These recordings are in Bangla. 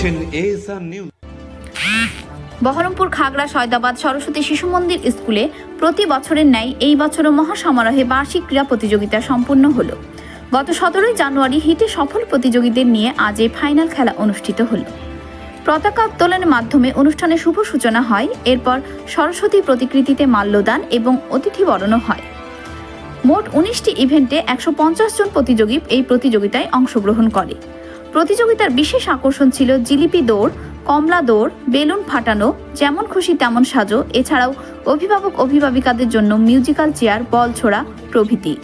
দেখছেন এএসআর নিউজ। বহরমপুর খাগড়া সয়দাবাদ সরস্বতী শিশু মন্দির স্কুলে প্রতি বছরের ন্যায় এই বছরও মহাসমারোহে বার্ষিক ক্রীড়া প্রতিযোগিতা সম্পন্ন হলো। গত সতেরোই জানুয়ারি হিটে সফল প্রতিযোগীদের নিয়ে আজ এই ফাইনাল খেলা অনুষ্ঠিত হলো। পতাকা উত্তোলনের মাধ্যমে অনুষ্ঠানের শুভ সূচনা হয়, এরপর সরস্বতী প্রতিকৃতিতে মাল্যদান এবং অতিথি বরণও হয়। মোট উনিশটি ইভেন্টে একশো পঞ্চাশ জন প্রতিযোগী এই প্রতিযোগিতায় অংশগ্রহণ করে। প্রতিযোগিতার বিশেষ আকর্ষণ ছিল জিলিপি দৌড়, কমলা দৌড়, বেলুন ফাটানো, যেমন খুশি তেমন সাজো। এছাড়াও অভিভাবক অভিভাবিকাদের জন্য মিউজিক্যাল চেয়ার, বল ছোড়া প্রভৃতি।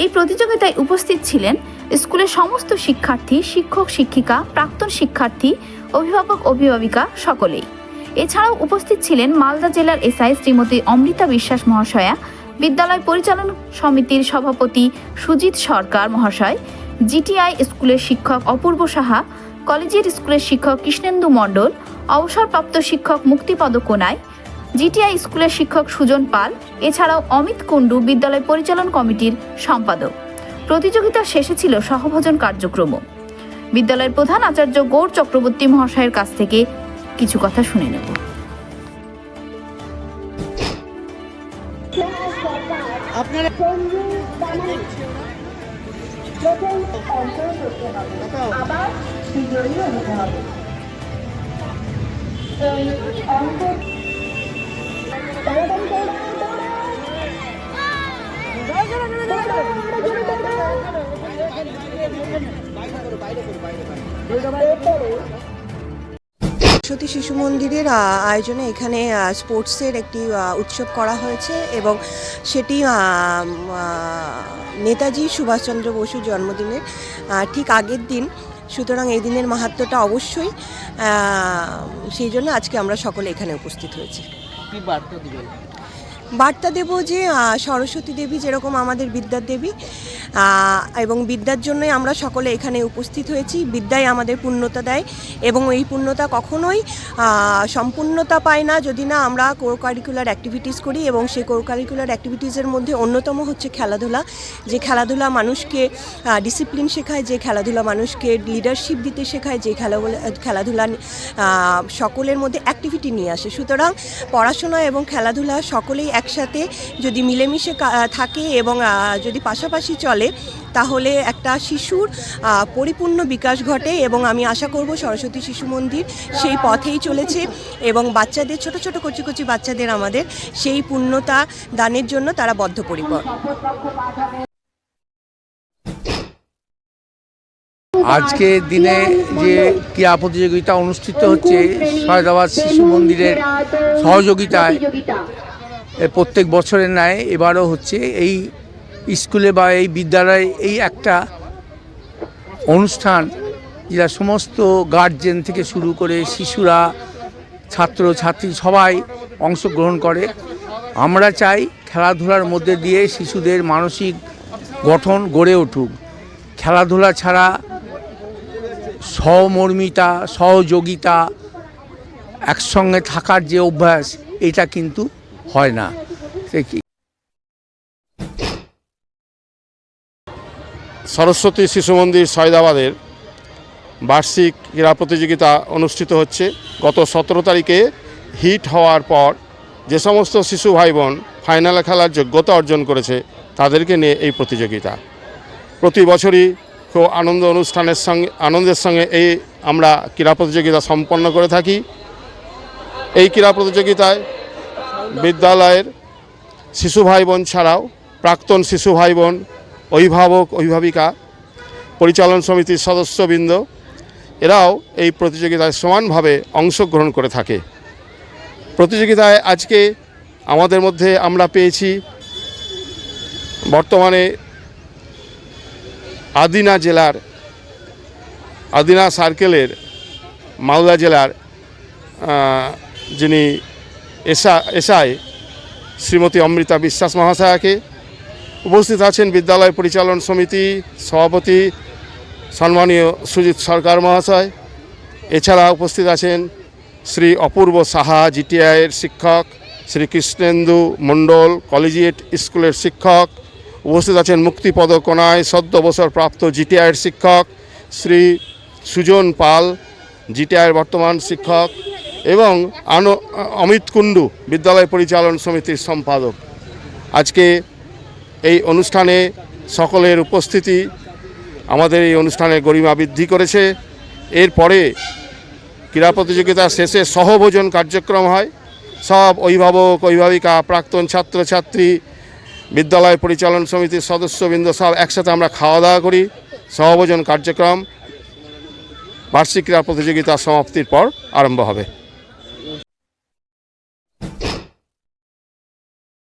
এই প্রতিযোগিতায় উপস্থিত ছিলেন স্কুলের সমস্ত শিক্ষার্থী, শিক্ষক, শিক্ষিকা, প্রাক্তন শিক্ষার্থী, অভিভাবক, অভিভাবিকা সকলেই। এছাড়াও উপস্থিত ছিলেন মালদা জেলার এসআই শ্রীমতী অমৃতা বিশ্বাস মহাশয়া, বিদ্যালয় পরিচালন সমিতির সভাপতি সুজিত সরকার মহাশয় জিটিআই স্কুলের শিক্ষক অপূর্ব সাহা কলেজের স্কুলের শিক্ষক কৃষ্ণেন্দু মণ্ডল, অবসরপ্রাপ্ত শিক্ষক মুক্তিপদ কোনায় জিটিআই স্কুলের শিক্ষক সুজন পাল, এছাড়াও অমিত কুণ্ডু বিদ্যালয় পরিচালন কমিটির সম্পাদক। প্রতিযোগিতা শেষে ছিল সহভোজন কার্যক্রম বিদ্যালয়ের প্রধান আচার্য গৌর চক্রবর্তী মহাশয়ের কাছ থেকে কিছু কথা শুনে নেব। আপনারা প্রথম অঙ্ক করতে হবে আবার বিজয়ীও হতে হবে এই অঙ্ক তাড়াতাড়ি দৌড়াও, দৌড়াও। এরপরে সরস্বতী শিশু মন্দিরের আয়োজনে এখানে স্পোর্টসের একটি উৎসব করা হয়েছে এবং সেটি আহ, নেতাজি সুভাষচন্দ্র বসুর জন্মদিনের ঠিক আগের দিন। সুতরাং এই দিনের মাহাত্মটা অবশ্যই সেই জন্য আজকে আমরা সকলে এখানে উপস্থিত হয়েছি। বার্তা দেব যে সরস্বতী দেবী যেরকম আমাদের বিদ্যার দেবী এবং বিদ্যার জন্যই আমরা সকলে এখানে উপস্থিত হয়েছি। বিদ্যাই আমাদের পূর্ণতা দেয় এবং এই পূর্ণতা কখনোই সম্পূর্ণতা পায় না যদি না আমরা কো কারিকুলার অ্যাক্টিভিটিস করি এবং সেই কো কারিকুলার অ্যাক্টিভিটিসের মধ্যে অন্যতম হচ্ছে খেলাধুলা। যে খেলাধুলা মানুষকে ডিসিপ্লিন শেখায়, যে খেলাধুলা মানুষকে লিডারশিপ দিতে শেখায়, যে খেলাগুলো খেলাধুলা সকলের মধ্যে অ্যাক্টিভিটি নিয়ে আসে। সুতরাং পড়াশোনা এবং খেলাধুলা সকলেই একসাথে যদি মিলেমিশে থাকে এবং যদি পাশাপাশি চলে তাহলে একটা শিশুর পরিপূর্ণ বিকাশ ঘটে এবং আমি আশা করব সরস্বতী শিশু মন্দির সেই পথেই চলেছে এবং বাচ্চাদের, ছোট ছোট কচি কচি বাচ্চাদের আমাদের সেই পূর্ণতা দানের জন্য তারা বদ্ধপরিকর। আজকে দিনে যে ক্রীড়া প্রতিযোগিতা অনুষ্ঠিত হচ্ছে, সয়দাবাদ শিশু মন্দিরের সহযোগিতায় প্রত্যেক বছরের ন্যায় এবারও হচ্ছে এই স্কুলে বা এই বিদ্যালয়ে এই একটা অনুষ্ঠান যেটা সমস্ত গার্জেন থেকে শুরু করে শিশুরা ছাত্র ছাত্রী সবাই অংশগ্রহণ করে। আমরা চাই খেলাধুলার মধ্যে দিয়ে শিশুদের মানসিক গঠন গড়ে উঠুক। খেলাধুলা ছাড়া সহমর্মিতা, সহযোগিতা, একসঙ্গে থাকার যে অভ্যাস, এটা কিন্তু হয় না সে কি সরস্বতী শিশু মন্দির সয়দাবাদের বার্ষিক ক্রীড়া প্রতিযোগিতা অনুষ্ঠিত হচ্ছে। গত সতেরো তারিখে হিট হওয়ার পর যে সমস্ত শিশু ভাই বোন ফাইনালে খেলার যোগ্যতা অর্জন করেছে, তাদেরকে নিয়ে এই প্রতিযোগিতা। প্রতি বছরই খুব আনন্দ অনুষ্ঠানের সঙ্গে, আনন্দের সঙ্গে এই আমরা ক্রীড়া প্রতিযোগিতা সম্পন্ন করে থাকি। এই ক্রীড়া প্রতিযোগিতায় বিদ্যালয়ের শিশু ভাই বোন ছাড়াও প্রাক্তন শিশু ভাই বোন অভিভাবক, অভিভাবিকা, পরিচালন সমিতির সদস্যবৃন্দ, এরাও এই প্রতিযোগিতায় সমানভাবে অংশগ্রহণ করে থাকে। প্রতিযোগিতায় আজকে আমাদের মধ্যে আমরা পেয়েছি বর্তমানে আদিনা জেলার, আদিনা সার্কেলের, মালদা জেলার যিনি এসা, এসআই শ্রীমতী অমৃতা বিশ্বাস মহাশয়াকে উপস্থিত আছেন বিদ্যালয় পরিচালন সমিতি সভাপতি সম্মানীয় সুজিত সরকার মহাশয়। এছাড়া উপস্থিত আছেন শ্রী অপূর্ব সাহা জিটিআইয়ের শিক্ষক, শ্রী কৃষ্ণেন্দু মণ্ডল, কলেজিয়েট স্কুলের শিক্ষক। উপস্থিত আছেন মুক্তিপদ কোনায় সদ্য অবসরপ্রাপ্ত জিটিআইয়ের শিক্ষক, শ্রী সুজন পাল জিটিআইয়ের বর্তমান শিক্ষক এবং আনো অমিত কুণ্ডু, বিদ্যালয় পরিচালন সমিতির সম্পাদক। আজকে এই অনুষ্ঠানে সকলের উপস্থিতি আমাদের এই অনুষ্ঠানের গরিমা বৃদ্ধি করেছে। এরপরে ক্রীড়া প্রতিযোগিতা শেষে সহভোজন কার্যক্রম হয়। সব অভিভাবক, অভিভাবিকা, প্রাক্তন ছাত্রছাত্রী, বিদ্যালয় পরিচালন সমিতির সদস্যবৃন্দ সব একসাথে আমরা খাওয়া দাওয়া করি। সহভোজন কার্যক্রম, বার্ষিক ক্রীড়া প্রতিযোগিতা সমাপ্তির পর আরম্ভ হবে।